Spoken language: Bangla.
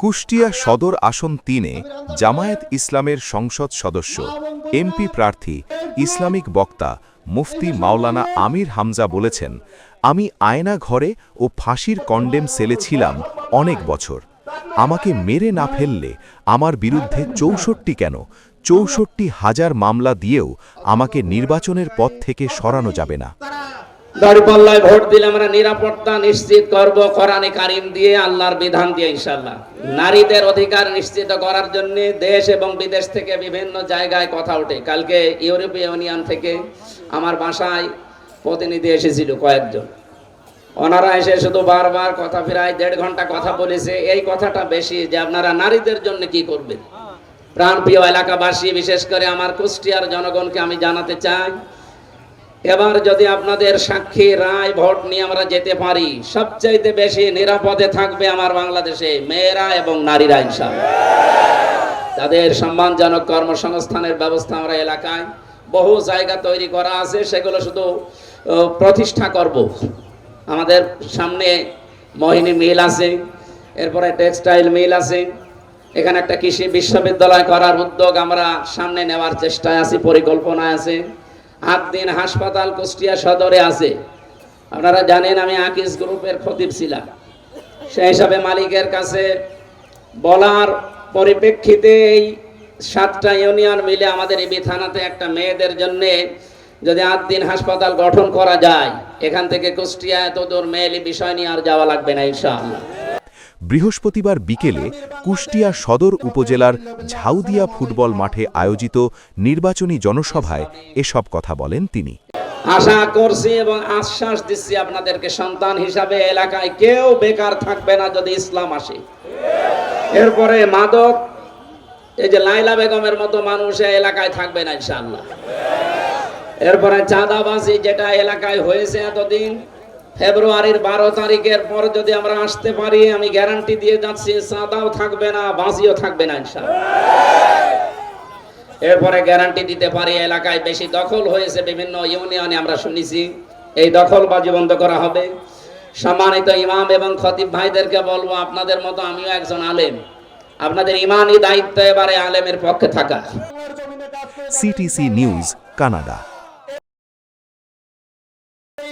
কুষ্টিয়া সদর আসন তিনে জামায়াত ইসলামের সংসদ সদস্য, এমপি প্রার্থী, ইসলামিক বক্তা মুফতি মাওলানা আমির হামজা বলেছেন, আমি আয়না ঘরে ও ফাঁসির কন্ডেম সেলে ছিলাম অনেক বছর। আমাকে মেরে না ফেললে আমার বিরুদ্ধে চৌষট্টি কেন? চৌষট্টি হাজার মামলা দিয়েও আমাকে নির্বাচনের পথ থেকে সরানো যাবে না। দাঁড়িপাল্লায় ভোট দিলে আমরা নিরাপত্তা নিশ্চিত করব, কোরআনে কারিম দিয়ে, আল্লাহর বিধান দিয়ে ইনশাল্লাহ নারীদের অধিকার নিশ্চিত করার জন্য দেশ এবং বিদেশ থেকে বিভিন্ন জায়গায় কথা ওঠে। কালকে ইউরোপীয় ইউনিয়ন থেকে আমার বাসায় প্রতিনিধি এসেছিল, কয়েকজন। ওনারা এসে শুধু বারবার কথা ফেরায় দেড় ঘণ্টা কথা বলেছে। এই কথাটা বেশি যে আপনারা নারীদের জন্য কি করবেন? প্রাণপ্রিয় এলাকাবাসী, বিশেষ করে আমার কুষ্টিয়ার জনগণকে আমি জানাতে চাই এবার যদি আপনাদের সাক্ষী রায় ভোট নিয়ে আমরা যেতে পারি, সবচাইতে বেশি নিরাপদে থাকবে আমার বাংলাদেশে মেয়েরা এবং নারীরা ইনশাআল্লাহ। তাদের সম্মানজনক কর্মসংস্থানের ব্যবস্থা আমরা এলাকায় বহু জায়গা তৈরি করা আছে, সেগুলো শুধু প্রতিষ্ঠা করব। আমাদের সামনে মোহিনী মিল আছে, এরপরে টেক্সটাইল মিল আছে, এখানে একটা কৃষি বিশ্ববিদ্যালয় করার উদ্যোগ আমরা সামনে নেওয়ার চেষ্টায় আছি, পরিকল্পনায় আছে। আট দিন হাসপাতাল কুষ্টিয়া সদরে আছে। আপনারা জানেন আমি আকিস গ্রুপের খতিব ছিলাম। সেই হিসাবে মালিকের কাছে বলার পরিপ্রেক্ষিতে এই সাতটা ইউনিয়ন মিলে আমাদের এই থানাতে একটা মেয়েদের জন্য যদি আট দিন হাসপাতাল গঠন করা যায়, এখান থেকে কুষ্টিয়া এত দূর মেয়েলি বিষয় নিয়ে আর যাওয়া লাগবে না ইনশাআল্লাহ। বৃহস্পতিবার বিকেলে কুষ্টিয়া সদর উপজেলার ঝাউদিয়া ফুটবল মাঠে আয়োজিত নির্বাচনী জনসভায় এসব কথা বলেন তিনি। আশা করছি এবং আশ্বাস দিচ্ছি আপনাদেরকে, সন্তান হিসাবে এলাকায় কেউ বেকার থাকবে না যদি ইসলাম আসে। এরপরে মাদক, এই যে লাইলা বেগমের মতো মানুষ এলাকায় থাকবে না ইনশাআল্লাহ। এরপরে চাঁদাবাজি যেটা এলাকায় হয়েছে এতদিন ফেব্রুয়ারির বারো তারিখের পর যদি আমরা আসতে পারি, আমি গ্যারান্টি দিয়ে যাচ্ছি চাঁদাও থাকবে না, বাজিও থাকবে না এরপরে গ্যারান্টি দিতে পারি, এলাকায় বেশি দখল হয়েছে, বিভিন্ন ইউনিয়নে আমরা শুনেছি, এই দখলবাজি বন্ধ করা হবে। সম্মানিত ইমাম এবং খতিব ভাইদেরকে বলব, আপনাদের মতো আমিও একজন আলেম। আপনাদের ইমানই দায়িত্ব এবারে আলেমের পক্ষে থাকা। CTC news, Canada.